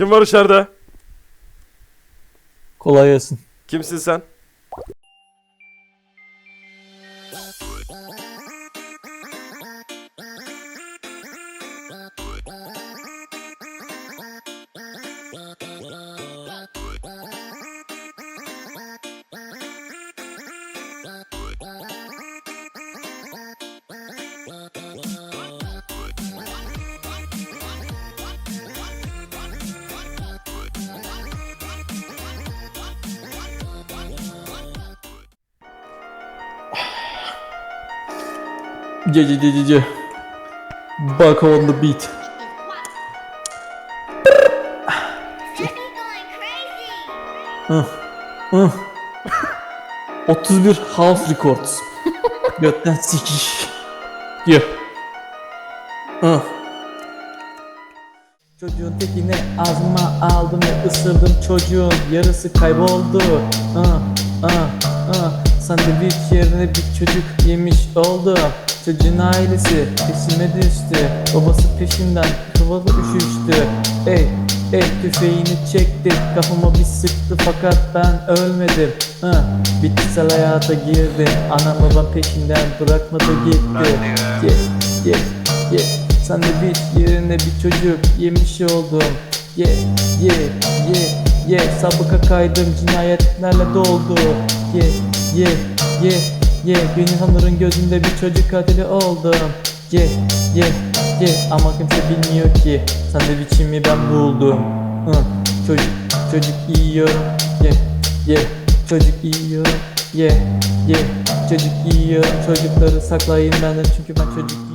Kim var içeride? Kolay gelsin. Kimsin sen? C C C C. Back on the beat. Hı, hı. 31 House Records. Götten sikiş. Yo. Hı. Çocuğun tekini ağzıma aldım ve ısırdım çocuğun yarısı kayboldu. Ah, ah, ah. Sandviç yerine bir çocuk yemiş oldu. Çocuğun ailesi peşime düştü. Babası peşinden havalı üşüştü. Ey, ey tüfeğini çekti. Kafama bir sıktı fakat ben ölmedim. Ah, bitkisel hayata girdim. Anam babam peşinden bırakmadı gitti. Ye, ye, ye. Sandviç yerine bir çocuk yemiş oldum. Ye, ye, ye, ye. Sabıka kaydım cinayetlerle doldu. Ye, ye, ye, ye. Günahların gözünde bir çocuk katili oldum. Ye, ye, ye. Ama kimse bilmiyor ki sandviçimi ben buldum. Hı. Çocuk, çocuk yiyorum. Ye, ye. Çocuk yiyorum. Ye, ye. Çocuk yiyorum. Çocukları saklayın benden çünkü ben çocuk